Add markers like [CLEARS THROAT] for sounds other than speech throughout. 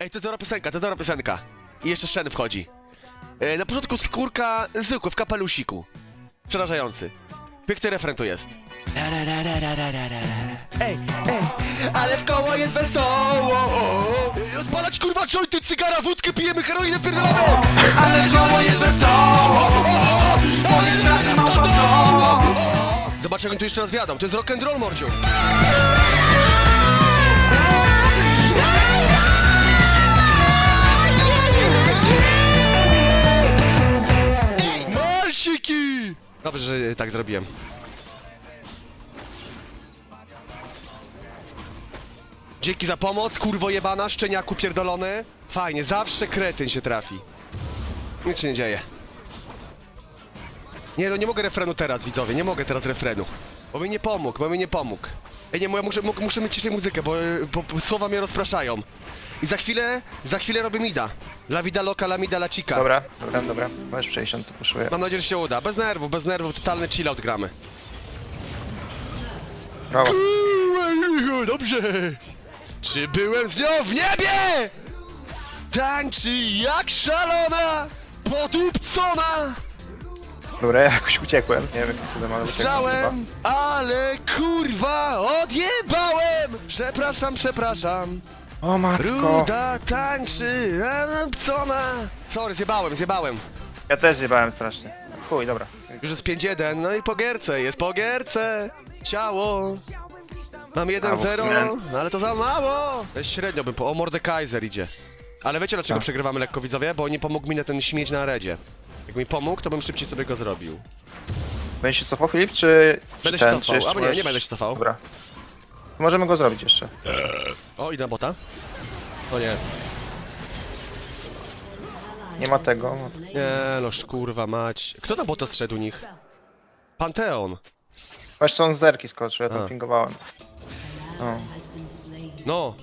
Ej, to jest dobra piosenka, to jest dobra piosenka. I jeszcze Shen wchodzi. E, na początku skórka zwykły, w kapelusiku. Przerażający. Piękny refren tu jest. Ej, ej, ale w koło jest wesoło. Odpalać kurwa jointy, cygara, wódkę, pijemy heroinę pierdoloną. Ale w koło jest wesoło. O, jest razem z tobą. Zobacz jak oni tu jeszcze raz wiadą, to jest rock and roll, mordziu. Malsiki! Dobrze, że tak zrobiłem. Dzięki za pomoc, kurwo jebana, szczeniaku pierdolony. Fajnie, zawsze kretyn się trafi. Nic się nie dzieje. Nie, no nie mogę refrenu teraz, widzowie, nie mogę teraz refrenu. Bo mi nie pomógł, bo mi nie pomógł. Ej, nie, ja muszę, mu- muszę mieć ciszej muzykę, bo, bo, bo słowa mnie rozpraszają. I za chwilę, za chwilę robię mida. La vida loca, la mida la chica. Dobra, dobra, dobra. Możesz przejść, on tu puszuję. Mam nadzieję, że się uda. Bez nerwów, bez nerwów, totalny chillout gramy. Brawo. Dobrze. Czy byłem z nią w niebie? Tańczy jak szalona, podupcona. Dobra, ja jakoś uciekłem. Nie wiem jakim cudem, ale uciekłem. Strzałem, ale kurwa odjebałem. Przepraszam, przepraszam. O matko. Ruda tańczy, podupcona. Sorry, zjebałem, zjebałem. Ja też zjebałem strasznie. Chuj, dobra. Już jest 5-1, no i po gierce, jest po gierce. Ciało. Mam 1-0, no ale to za mało. Średnio bym po... O, Mordekaiser idzie. Ale wiecie dlaczego Tak. przegrywamy lekko widzowie? Bo nie pomógł mi na ten śmieć na redzie. Jak mi pomógł, to bym szybciej sobie go zrobił. Będziesz się cofał, Filip, czy... Będę czy się ten, cofał, jeszcze albo nie, możesz- nie będę się cofał. Dobra. Możemy go zrobić jeszcze. O, idę na bota. O nie. Nie ma tego. Nie no, szkurwa mać. Kto na bota zszedł u nich? Panteon. Właśnie z zerki skoczył, ja A. tam pingowałem. O. No,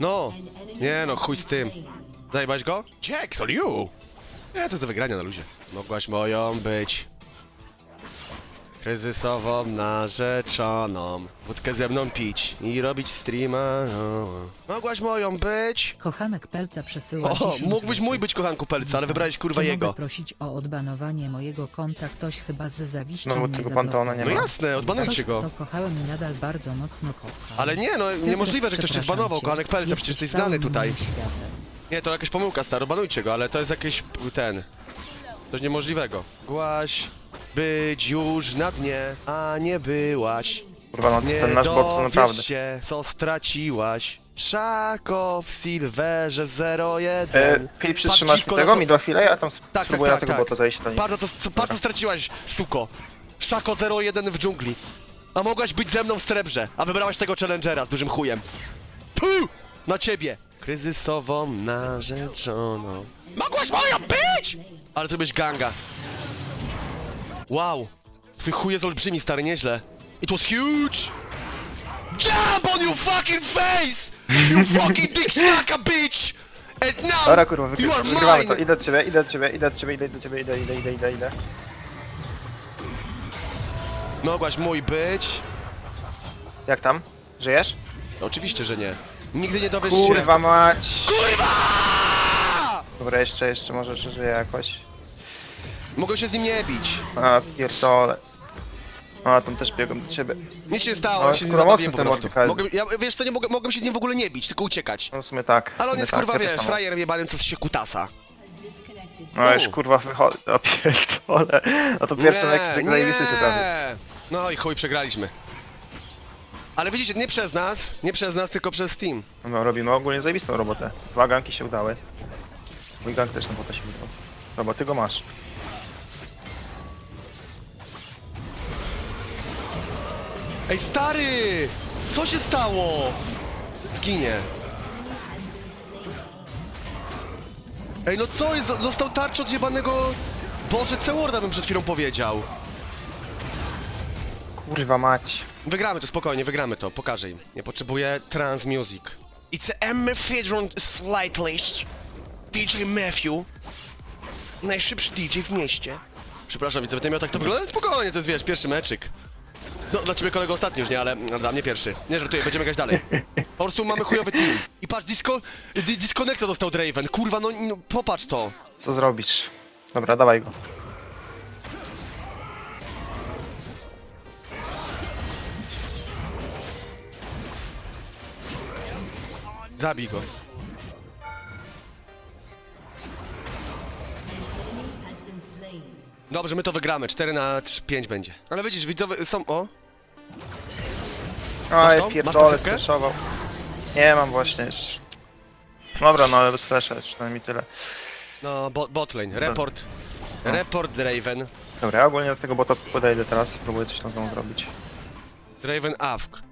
no. Nie no, chuj z tym. Zajebałeś go? Jax, on you! Nie, to jest do wygrania na luzie. Mogłaś moją być. Kryzysową narzeczoną. Wódkę ze mną pić i robić streama. No. Mogłaś moją być. Kochanek Pelca przesyła O, 10 mógłbyś złotych. mój być kochanku Pelca, ale wybrałeś kurwa Czy jego. mogę prosić o odbanowanie mojego konta? Ktoś chyba z zawiści No, bo mnie tego zablokował. Pantona nie No ma. jasne, odbanujcie Ktoś, go. kto kochałem i nadal bardzo mocno kocha. Ale nie, no niemożliwe, że ktoś cię Przepraszam zbanował, kochanek Pelca, przecież jesteś znany całym tutaj. moim światem. Nie, to jakaś pomyłka, staro, banujcie go, ale to jest jakieś p- ten. Coś niemożliwego. Głaś być już na dnie, a nie byłaś. Kurwa, no Nie ten nasz bot to dowiesz naprawdę. się, co straciłaś. Szako w Silverze 01. E, Filip, przytrzymasz mi tego, mi dwa chwile, ja tam tak, spróbuję tak, na tego tak. bota zejść. To nie. Bardzo, to, co, bardzo straciłaś, suko. Szako 01 w dżungli. A mogłaś być ze mną w srebrze, a wybrałaś tego challengera z dużym chujem. Tu! Na ciebie! Kryzysową narzeczoną. Mogłaś moją być! Ale zrobiłeś ganga. Wow. Twój chuj jest olbrzymi, stary, nieźle. It was huge! Jump on your fucking face! You [LAUGHS] fucking dick sucker, bitch! And now Dobra, kurwa, you are wygrywamy mine! to. Idę do ciebie, idę do ciebie, idę do ciebie, idę do ciebie, idę, idę, idę, idę, idę. Mogłaś mój być. Jak tam? Żyjesz? Oczywiście, że nie. Nigdy nie dowiesz Kurwa się. mać! Kurwa! Dobra, jeszcze, jeszcze może że żyję jakoś. Mogę się z nim nie bić. A, pierdolę. A, tam też biegłem do ciebie. Nic się nie stało, Ale ja się z nim kurwa, zabawiłem po mocny ten prostu. Mordekaiser. Mogę, ja, wiesz co, nie mogę, mogłem się z nim w ogóle nie bić, tylko uciekać. No w sumie tak. Ale on jest sumie kurwa, tak, ja to wiesz, samo. frajerem jebanym, co się kutasa. No już kurwa wychodzi. O pierdolę. No to pierwszy jak zajebisty się trafi. No i chuj, przegraliśmy. Ale widzicie, nie przez nas, nie przez nas, tylko przez Steam. No robimy ogólnie zajebistą robotę. Dwa ganki się udały. Mój gank też na bota się udał. Dobra, ty go masz. Ej, stary! Co się stało? Zginie. Ej, no co jest? Dostał tarczę od jebanego... Boże, C-Worda bym przed chwilą powiedział. Kurwa mać. Wygramy to, spokojnie, wygramy to, pokażę im. Nie potrzebuję trans music. It's a Emephedron Slightlist. DJ Matthew. Najszybszy DJ w mieście. Przepraszam, widzę, będę miał tak to wygląda, ale spokojnie, to jest, wiesz, pierwszy meczyk. No, dla ciebie kolego ostatni już, nie, ale no, dla mnie pierwszy. Nie żartuję, będziemy grać dalej. Po prostu mamy chujowy team. I patrz, disco... Di disconnecta dostał Draven. Kurwa, no, no popatrz to. Co zrobisz? Dobra, dawaj go. Zabij go. Dobrze, my to wygramy. 4 na 5 będzie. Ale widzisz, widzowie są... O! Oj, pierdolę, sfreshował. Nie mam właśnie jeszcze. Dobra, no ale bez flasha jest przynajmniej tyle. No, bot, botlane. Report. No. Report Draven. Dobra, ja ogólnie do tego bota podejdę teraz, spróbuję coś tam znowu zrobić. Draven Avk.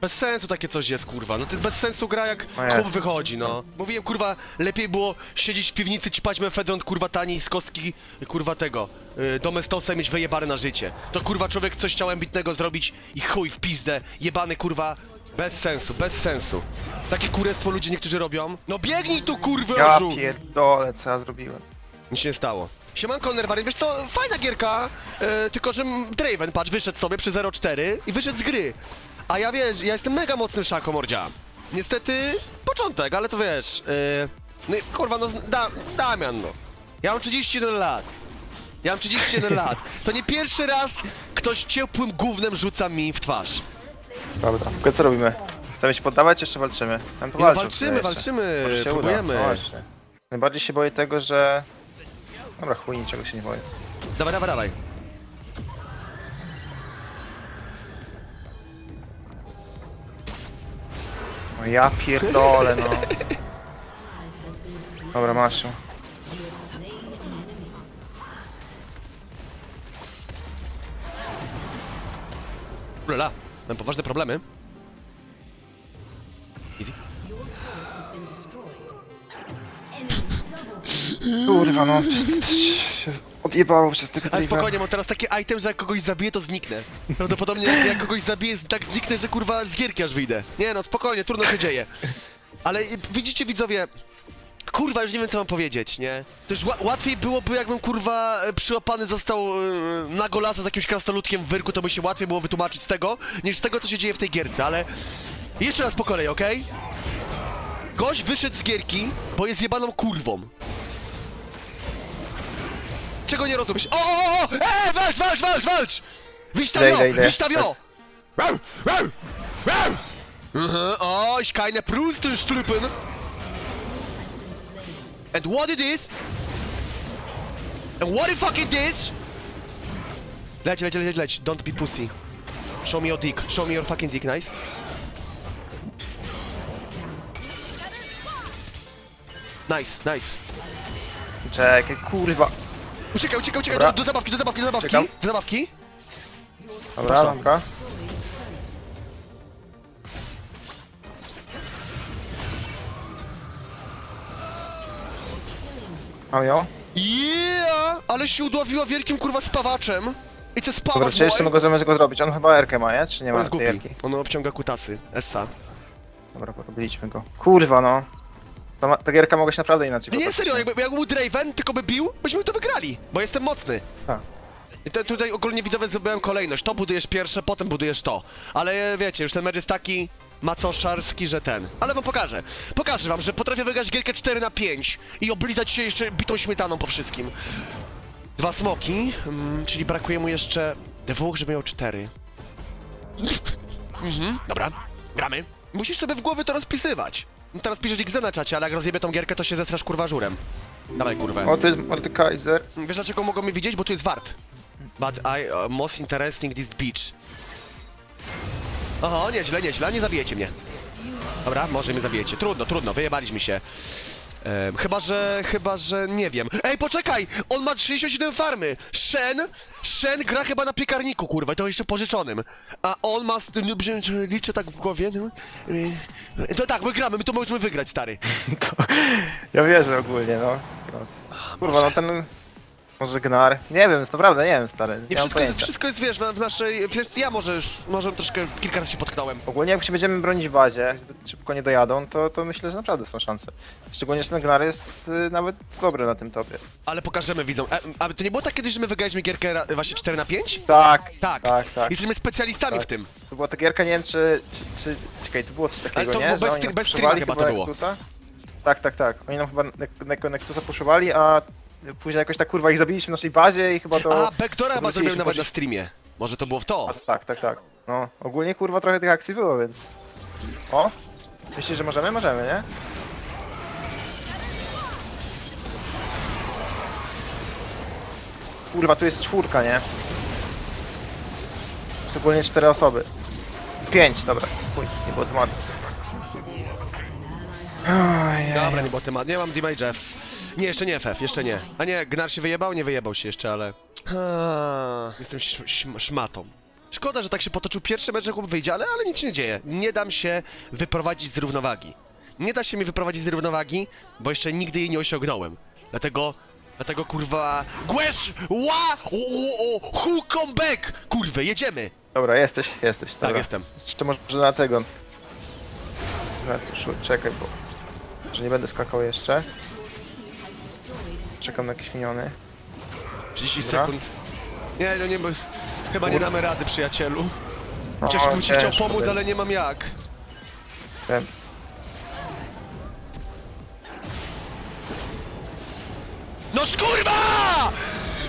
Bez sensu takie coś jest, kurwa. No to jest bez sensu gra, jak O chłop wychodzi, no. Mówiłem, kurwa, lepiej było siedzieć w piwnicy, ćpać mefedron, kurwa, tani z kostki, kurwa, tego, yy, domestosa i mieć wyjebane na życie. To, kurwa, człowiek coś chciał ambitnego zrobić i chuj w pizdę, jebany, kurwa, bez sensu, bez sensu. Takie kurestwo ludzie niektórzy robią. No biegnij tu, kurwy, Ja orzu! pierdolę, co ja zrobiłem. Nic się nie stało. Siemanko, Nerwary, wiesz co, fajna gierka, e, tylko że m- Draven, patrz, wyszedł sobie przy 0-4 i wyszedł z gry. A ja wiesz, ja jestem mega mocnym szaką, mordzia. Niestety, początek, ale to wiesz, e, no i kurwa, no, da, Damian, no. Ja mam 31 lat. Ja mam 31 [LAUGHS] lat. To nie pierwszy raz ktoś ciepłym gównem rzuca mi w twarz. Dobra, tylko co robimy? Chcemy się poddawać, jeszcze walczymy? Tam No, powalczą walczymy, jeszcze. walczymy, Może się próbujemy. Uda. No właśnie. Najbardziej się boję tego, że... Dobra, chuj, niczego się nie boję. Dawaj, dawaj, dawaj. No ja pierdolę, no. Dobra, masz ją. Ulala, mam poważne problemy. Easy. Kurwa, no. się odjebało przez tego Ale spokojnie, mam teraz taki item, że jak kogoś zabiję, to zniknę. Prawdopodobnie jak, kogoś zabiję, tak zniknę, że kurwa z gierki aż wyjdę. Nie no, spokojnie, trudno się dzieje. Ale widzicie widzowie, kurwa, już nie wiem co mam powiedzieć, nie? To już ła- łatwiej byłoby, jakbym kurwa e, przyłapany został y, na golasa z jakimś krasnoludkiem w wyrku, to by się łatwiej było wytłumaczyć z tego, niż z tego, co się dzieje w tej gierce, ale... Jeszcze raz po kolei, okej? Gość wyszedł z gierki, bo jest jebaną kurwą. Czego nie rozumiesz? O, o, o! E, walcz, walcz, walcz, walcz! Wiś tam Idę, idę, idę. jo! Rau, rau, rau! Mhm, o, ich keine Pruststrypen! And what it is? And what it fucking is? Leć, leć, leć, leć, don't be pussy. Show me your dick, show me your fucking dick, nice. Nice, nice. Czekaj, kurwa. Uciekaj, uciekaj, uciekaj, Dobra. do, do zabawki, do zabawki, do zabawki, Czekam. do zabawki. Dobra, dobra. Mam ją? Yeah! Ale się udławiła wielkim kurwa spawaczem. I co Dobra, spawacz, czy jeszcze boy? możemy go zrobić? On chyba Erkę ma, nie? Czy nie On ma jest tej głupi. Erki? On obciąga kutasy. Essa. Dobra, porobiliśmy go. Kurwa, no. Ta, ma- ta gierka mogła się naprawdę inaczej Nie, potoczyć. serio, jakby, jakby był Draven, tylko by bił, byśmy to wygrali. Bo jestem mocny. Tak. I te, tutaj ogólnie widzowie zrobiłem kolejność. To budujesz pierwsze, potem budujesz to. Ale wiecie, już ten mecz jest taki macoszarski, że ten. Ale wam pokażę. Pokażę wam, że potrafię wygrać gierkę 4 na 5 i oblizać się jeszcze bitą śmietaną po wszystkim. Dwa smoki, mm, czyli brakuje mu jeszcze dwóch, żeby miał cztery. [LAUGHS] mhm, dobra, gramy. Musisz sobie w głowie to rozpisywać. Teraz piszesz X na czacie, ale jak rozjebie tą gierkę, to się zestrasz kurwa żurem. Dawaj kurwę. O, tu jest Mordekaiser. Wiesz dlaczego mogą mnie widzieć? Bo tu jest wart. But I, uh, most interesting this beach. Oho, nieźle, nieźle, nie zabijecie mnie. Dobra, może mnie zabijecie. Trudno, trudno, wyjebaliśmy się. Em, chyba, że, chyba, że nie wiem. Ej, poczekaj! On ma 67 farmy! Shen, Shen gra chyba na piekarniku, kurwa, i to jeszcze pożyczonym. A on ma, no, liczę tak w głowie, no, to tak, my gramy, my to możemy wygrać, stary. [LAUGHS] To... Ja wierzę ogólnie, no. Kurwa, no ten... Może Gnar? Nie wiem, naprawdę nie wiem, stary. Nie, Nie mam wszystko jest, pojęcia. wszystko jest, wiesz, na- w naszej... Wiesz, ja może już, może troszkę kilka razy się potknąłem. Ogólnie jak się będziemy bronić w bazie, zbyt szybko nie dojadą, to, to myślę, że naprawdę są szanse. Szczególnie, że ten Gnar jest y, nawet dobry na tym topie. Ale pokażemy widzom. E, a to nie było tak kiedyś, że my wygraliśmy gierkę ra- właśnie 4 na 5? Tak, Tak. tak, tak. Jesteśmy specjalistami Tak. w tym. To była ta gierka, nie wiem czy... czy, czy czekaj, to było coś takiego, to nie? było bez Że oni bez puszowali streama chyba to było. Nexusa? Tak, tak, tak. Oni nam chyba ne- ne- Nexusa puszowali, a później jakoś tak kurwa ich zabiliśmy w naszej bazie i chyba to... A, Backdora chyba zrobiłem nawet na streamie. Może to było w to. Tak, tak, tak. No, ogólnie kurwa trochę tych akcji było, więc... O! Myślisz, że możemy? Możemy, nie? Kurwa, tu jest czwórka, nie? Jest ogólnie cztery osoby. Pięć, dobra. Chuj, nie było tematu. Ojej. Dobra, nie było tematu. Nie mam damage'a. Nie, jeszcze nie FF, jeszcze nie. A nie, Gnar się wyjebał? Nie wyjebał się jeszcze, ale... Jestem szmatą. Szkoda, że tak się potoczył pierwszy mecz, chłop wyjdzie, ale, ale nic się nie dzieje. Nie dam się wyprowadzić z równowagi. Nie da się mi wyprowadzić z równowagi, bo jeszcze nigdy jej nie osiągnąłem. Dlatego... Dlatego kurwa... Głesz! Ła! Who come back! Kurwy, jedziemy! Dobra, jesteś, jesteś. Tak, Dobra. jestem. Jeszcze może na tego. Czekaj, bo... Że nie będę skakał jeszcze. Czekam na jakieś miniony. 30 Dobra. sekund. Nie, no nie, bo... Chyba nie damy rady, przyjacielu. No, Chociaż bym ci chciał ciężko pomóc, będzie. ale nie mam jak. No kurwa!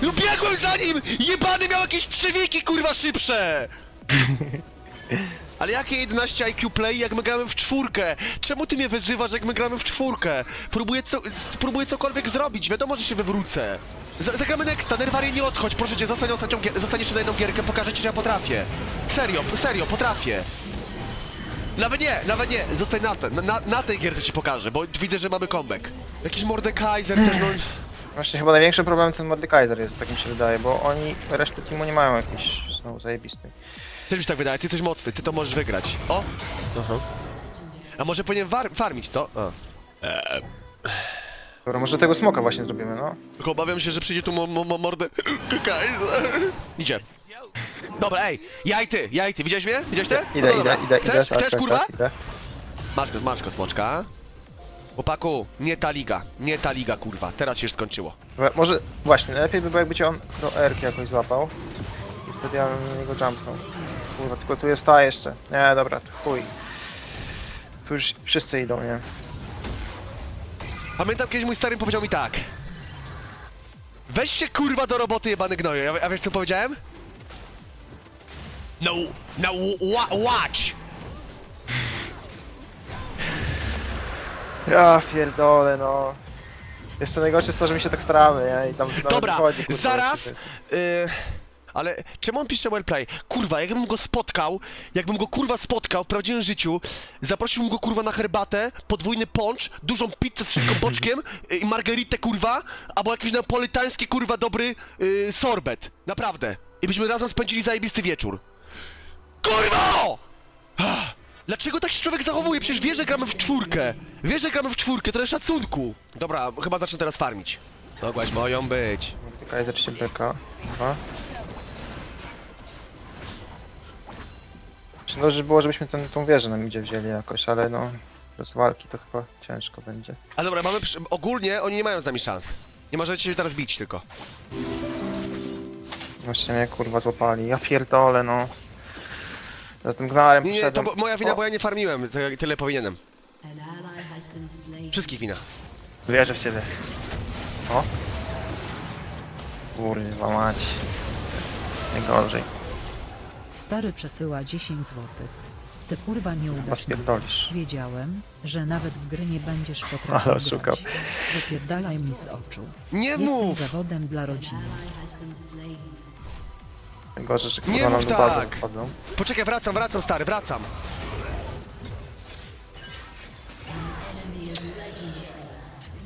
No biegłem za nim! Jebany miał jakieś przewiki, kurwa, szybsze! [LAUGHS] Ale jakie 11 IQ play, jak my gramy w czwórkę? Czemu ty mnie wyzywasz, jak my gramy w czwórkę? Próbuję, co, próbuję cokolwiek zrobić, wiadomo, że się wywrócę. Z zagramy Nexta, Nerwary nie odchodź, proszę cię, zostań, ostatnią, zostań jeszcze na jedną gierkę, pokażę ci, że ja potrafię. Serio, serio, potrafię. Nawet nie, nawet nie, zostań na, te, na, na tej gierce ci pokażę, bo widzę, że mamy comeback. Jakiś Mordekaiser też, no... Właśnie chyba największy problem ten Mordekaiser jest, tak mi się wydaje, bo oni, resztę teamu nie mają jakiejś znowu zajebistej. Też mi się tak wydaje, ty jesteś mocny, ty to możesz wygrać. O! A może powinien war- farmić, co? A. Dobra, może tego smoka właśnie zrobimy, no. Tylko obawiam się, że przyjdzie tu mo- mo- mo- mordę... Kaiser. [CLEARS THROAT] Idzie. Dobra, ej, ja i ty, ja i ty, widziałeś mnie? Widziałeś ty? Idę, No dobra. idę, idę, Chcesz, idę. tak, chcesz, tak, kurwa? tak, idę. Masz go, masz go, smoczka. Chłopaku, nie ta liga, nie ta liga, kurwa, teraz się już skończyło. Dobra, Może, właśnie, najlepiej by było jakby cię on do R jakoś złapał. I wtedy ja bym na niego jumpnął. Kurwa, tylko tu jest ta jeszcze. Nie, dobra, to chuj. Tu już wszyscy idą, nie? Pamiętam kiedyś mój stary powiedział mi tak. Weź się kurwa do roboty jebany gnoju. A, a wiesz co powiedziałem? No, no, wa watch! Ja pierdolę, no. Jeszcze najgorsze jest to, że my się tak staramy, nie? I tam nawet Dobra, wychodzi, kurwa, zaraz. jeszcze y, ale czemu on pisze wellplay? Kurwa, jakbym go spotkał, jakbym go kurwa spotkał w prawdziwym życiu, zaprosiłbym go kurwa na herbatę, podwójny poncz, dużą pizzę z szynką boczkiem y, i margaritę kurwa, albo jakiś napolitański kurwa dobry y, sorbet. Naprawdę. I byśmy razem spędzili zajebisty wieczór. Kurwa! Dlaczego tak się człowiek zachowuje? Przecież wie, że gramy w czwórkę. Wie, że gramy w czwórkę, trochę szacunku. Dobra, chyba zacznę teraz farmić. Mogłaś moją być. Kaiser się beka. Chyba. No, żeby było, żebyśmy ten, tą wieżę na midzie wzięli jakoś, ale no... Bez walki to chyba ciężko będzie. Ale dobra, mamy przy... ogólnie oni nie mają z nami szans. Nie możecie się teraz bić tylko. Właśnie mnie kurwa złapali. Ja pierdolę, no. Za tym gnarem Nie, nie, to bo, moja wina, O, bo ja nie farmiłem, tyle powinienem. Wszystkich wina. Wierzę w ciebie. O. Kurwa mać. Najgorzej. Stary przesyła 10 złotych. Ty kurwa Chyba nieudaczny. spierdolisz. Wiedziałem, że nawet w gry nie będziesz Ale potrafił oszukał. grać. Wypierdalaj mi z oczu. Nie Jestem mów! zawodem dla rodziny. Że Nie kurwa nam mów do bazy tak. wchodzą. Poczekaj, wracam, wracam, stary, wracam.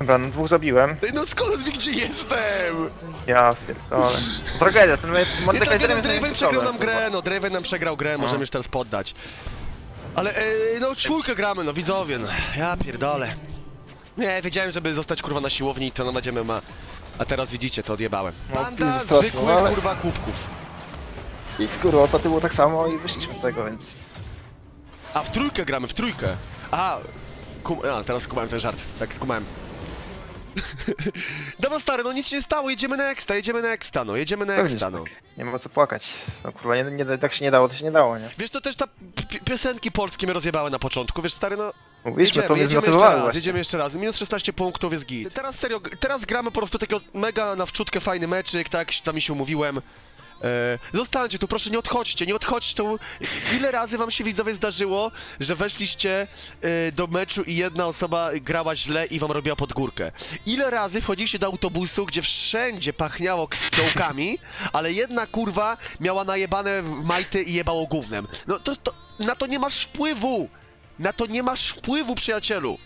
Dobra, no dwóch zabiłem. Ej, No skąd wie, gdzie jestem? Ja pierdolę. Tragedia, ten Mordekaiserem tak, jest Draven największy przegrał nam grę, no Draven nam przegrał grę, możemy już teraz poddać. Ale, e, no czwórkę gramy, no widzowie, no. Ja pierdolę. Nie, wiedziałem, żeby zostać kurwa na siłowni i to na ma. A teraz widzicie, co odjebałem. No, Banda straszne, zwykłych, no ale- kurwa, kubków. I kurwa, to było tak samo i wyszliśmy z tego, więc... A w trójkę gramy, w trójkę. A, kum... A, teraz skumałem ten żart. Tak, skumałem. [LAUGHS] Dobra, stary, no nic się nie stało, jedziemy na Exta, jedziemy na Exta, no, jedziemy na Pewnie, Exta, że no. tak. Nie ma co płakać. No kurwa, nie, nie, tak się nie dało, to się nie dało, nie? Wiesz, to też ta pi- piosenki polskie mnie rozjebały na początku, wiesz, stary, no... Mówiliśmy, to mnie jedziemy jeszcze zmotywowało raz, właśnie. jedziemy jeszcze raz. Minus 16 punktów jest git. Teraz serio, teraz gramy po prostu takiego mega na wczutkę fajny meczyk, tak, sami się umówiłem. E, zostańcie tu, proszę nie odchodźcie, nie odchodźcie tu. Ile razy wam się widzowie zdarzyło, że weszliście e, do meczu i jedna osoba grała źle i wam robiła podgórkę? Ile razy wchodziliście do autobusu, gdzie wszędzie pachniało fiołkami, ale jedna kurwa miała najebane majty i jebało gównem? No to, to na to nie masz wpływu! Na to nie masz wpływu, przyjacielu!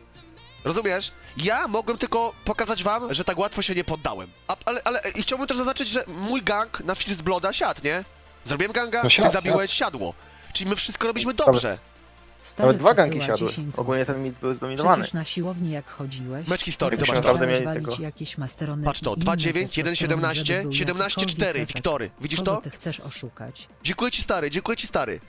Rozumiesz? Ja mogłem tylko pokazać wam, że tak łatwo się nie poddałem. A, ale, ale i chciałbym też zaznaczyć, że mój gang na Fist Blooda siadł, nie? Zrobiłem ganga, No siadł, ty zabiłeś, siadło. Czyli my wszystko robiliśmy dobrze. Stary Nawet dwa przesyła siadły. 10 Ogólnie ten mit był zdominowany. Przecież na siłowni jak chodziłeś... Mecz historii, zobacz to. naprawdę mieli walić tego. jakieś masterony Patrz to, i inne 2-9, testosterony, 1-17, żeby był 17-4, jakikolwiek efekt. Wiktory. Widzisz Kogo to? ty chcesz oszukać? Dziękuję ci stary, dziękuję ci stary.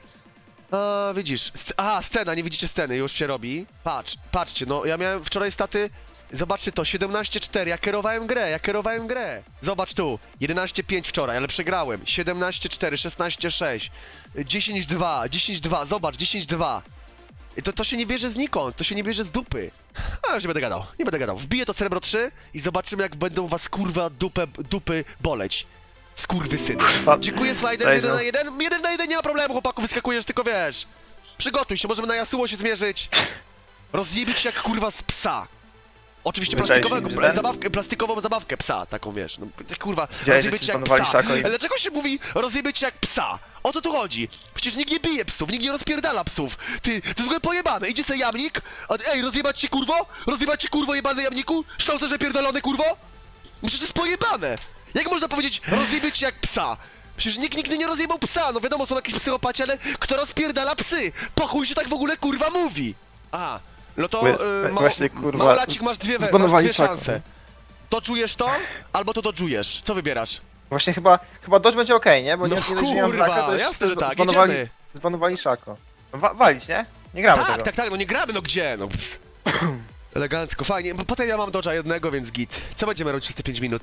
A, widzisz. S- Aha, scena, nie widzicie sceny, już się robi. Patrz, patrzcie, no ja miałem wczoraj staty. Zobaczcie to, 17-4, ja kierowałem grę, ja kierowałem grę. Zobacz tu, 11-5 wczoraj, ale przegrałem. 17-4, 16-6, 10-2, 10-2, zobacz, 10-2. I To, to się nie bierze znikąd, to się nie bierze z dupy. A, już nie będę gadał, nie będę gadał. Wbiję to srebro 3 i zobaczymy, jak będą was kurwa dupę, dupy boleć. Skurwy syny. Dziękuję, Slider, Cześć, 1 no. na 1. 1 na 1 nie ma problemu, chłopaku, wyskakujesz, tylko wiesz. Przygotuj się, możemy na Yasuo się zmierzyć. Rozjebić się jak kurwa z psa. Oczywiście plastikowego, pla- zabawkę, plastikową zabawkę psa, taką wiesz, no kurwa, Widziałeś, rozjebić że się jak psa. Szako i- Ale dlaczego się mówi rozjebić się jak psa? O co tu chodzi? Przecież nikt nie bije psów, nikt nie rozpierdala psów. Ty, jest w ogóle pojebane, idzie se jamnik, a, ej, rozjebać się kurwo? Rozjebać się kurwo jebany jamniku? Ształce, że pierdolony kurwo? Przecież to jest pojebane! Jak można powiedzieć rozjebić się jak psa? Przecież nikt nigdy nie rozjebał psa, no wiadomo, są jakieś psychopaci, ale kto rozpierdala psy? Po chuj się tak w ogóle kurwa mówi! A, no to Wy- yy, ma, właśnie, kurwa, Małolacik, masz dwie, we- masz zbanowali dwie szanse. To czujesz to, albo to doczujesz. Co wybierasz? Właśnie chyba, chyba Dodge będzie okej, nie? Bo No nie, mam kurwa, to jasne, że tak, zbanowali, jedziemy. zbanowali Szako. Wa walić, nie? Nie gramy Tak, tego. tak, tak, no nie gramy, no gdzie? No ps. [CLEARS THROAT] Elegancko, fajnie, bo potem ja mam dodża jednego, więc git. Co będziemy robić przez te 5 minut?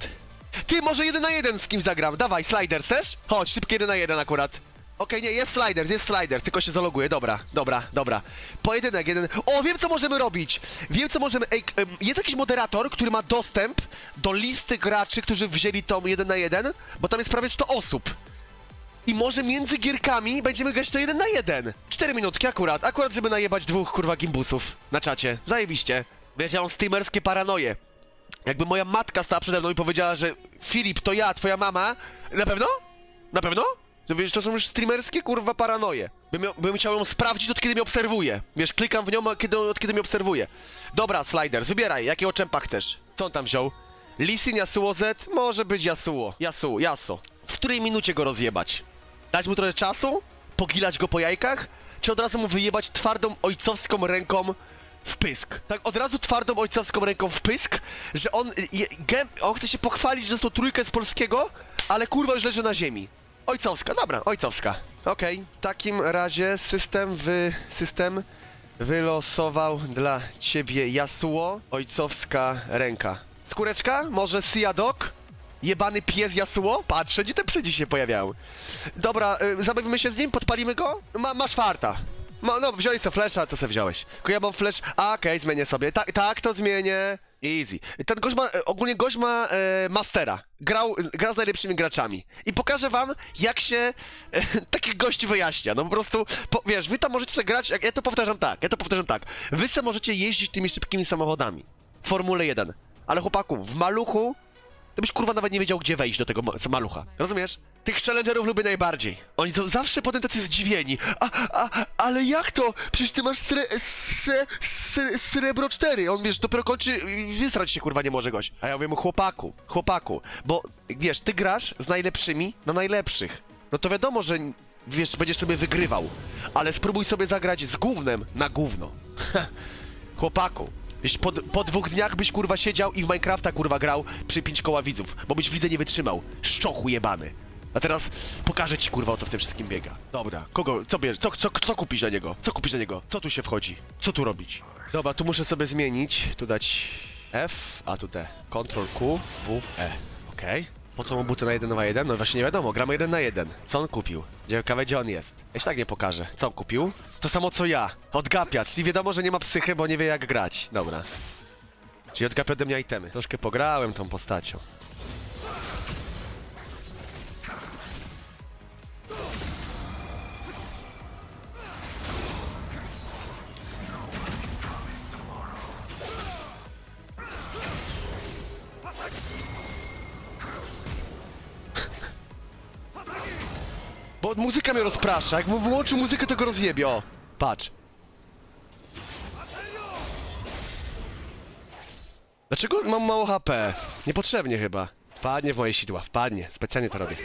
Ty, może jeden na jeden z kim zagram? Dawaj, slider, chcesz? Chodź, szybki jeden na jeden akurat. Okej, nie, jest slider, jest slider, tylko się zaloguję, dobra, dobra, dobra. Pojedynek, jeden... O, wiem co możemy robić! Wiem co możemy... Ej, jest jakiś moderator, który ma dostęp do listy graczy, którzy wzięli tą jeden na jeden, bo tam jest prawie 100 osób. I może między gierkami będziemy grać to jeden na jeden. Cztery minutki akurat, akurat żeby najebać dwóch kurwa gimbusów na czacie. Zajebiście. Wiesz, ja mam streamerskie paranoje. Jakby moja matka stała przede mną i powiedziała, że Filip, to ja, twoja mama. Na pewno? Na pewno? To wiesz, to są już streamerskie kurwa paranoje. Bym, bym chciał ją sprawdzić od kiedy mnie obserwuje. Wiesz, klikam w nią kiedy, od kiedy mnie obserwuje. Dobra, Sliders, wybieraj, jakiego czempa chcesz. Co on tam wziął? Lisin, Yasuo Z? Może być Yasuo. Yasuo, Yaso. W której minucie go rozjebać? Dać mu trochę czasu? Pogilać go po jajkach? Czy od razu mu wyjebać twardą ojcowską ręką w pysk? Tak, od razu twardą ojcowską ręką w pysk, że on, je, gem, on chce się pochwalić, że to trójkę z polskiego, ale kurwa już leży na ziemi. Ojcowska, dobra, ojcowska. Okej, w takim razie system wy... system wylosował dla ciebie Yasuo, ojcowska ręka. Skóreczka? Może Siadok? Jebany pies Yasuo? Patrz, wszędzie te psy dzisiaj się pojawiały. Dobra, y, zabawimy się z nim, podpalimy go? Ma, masz farta. Ma, no, wziąłeś sobie flesza, to sobie wziąłeś. Tylko ja mam flash... A, okej, zmienię sobie. Tak, tak, to zmienię. Easy. Ten gość ma, e, ogólnie gość ma e, mastera. Grał, gra z najlepszymi graczami. I pokażę wam, jak się e, [LAUGHS] takich gości wyjaśnia. No po prostu, po, wiesz, wy tam możecie sobie grać, ja to powtarzam tak, ja to powtarzam tak. Wy se możecie jeździć tymi szybkimi samochodami. W Formule 1. Ale chłopaku, w maluchu to byś kurwa nawet nie wiedział, gdzie wejść do tego ma- malucha. Rozumiesz? Tych challengerów lubię najbardziej. Oni są zawsze potem tacy zdziwieni. A, a, ale jak to? Przecież ty masz sre, sre, sre, srebro 4. On, wiesz, dopiero kończy, wysrać się kurwa nie może gość. A ja mówię mu, chłopaku, chłopaku, bo, wiesz, ty grasz z najlepszymi na najlepszych. No to wiadomo, że, wiesz, będziesz sobie wygrywał. Ale spróbuj sobie zagrać z gównem na gówno. [LAUGHS] Chłopaku, po, po dwóch dniach byś kurwa siedział i w Minecrafta kurwa grał przy pięć koła widzów, bo byś w lidze nie wytrzymał. Szczochu jebany. A teraz pokażę ci kurwa o co w tym wszystkim biega. Dobra, kogo, co bierz, co, co, co kupić na niego? Co kupić na niego? Co tu się wchodzi? Co tu robić? Dobra, tu muszę sobie zmienić, tu dać F, a tu D. Ctrl Q, W, E. Okej. Po co mu buty na 1 na 1? No właśnie nie wiadomo, gramy 1 na 1. Co on kupił? Ciekawe gdzie on jest. Ja się tak nie pokażę. Co on kupił? To samo co ja. Odgapia, czyli wiadomo, że nie ma psychy, bo nie wie jak grać. Dobra. Czyli odgapia ode mnie itemy. Troszkę pograłem tą postacią. Bo muzyka mnie rozprasza. Jak mu muzykę, to go rozjebie. Patrz. Dlaczego mam mało HP? Niepotrzebnie chyba. Wpadnie w moje sidła, wpadnie. Specjalnie to robię.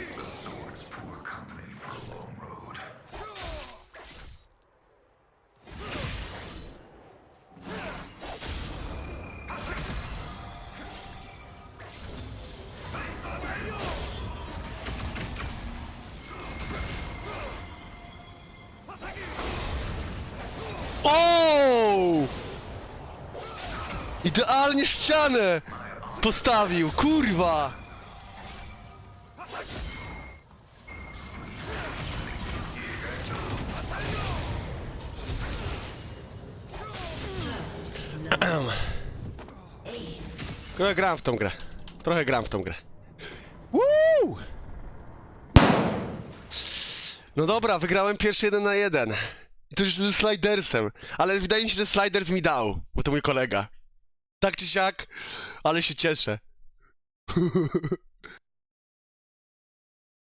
Idealnie ścianę postawił, kurwa! [CLEARS THROAT] Trochę gram w tą grę. Trochę gram w tą grę. Woo! No dobra, wygrałem pierwszy jeden na jeden. I to już ze slidersem. Ale wydaje mi się, że sliders mi dał, bo to mój kolega. Tak czy siak, ale się cieszę. [LAUGHS]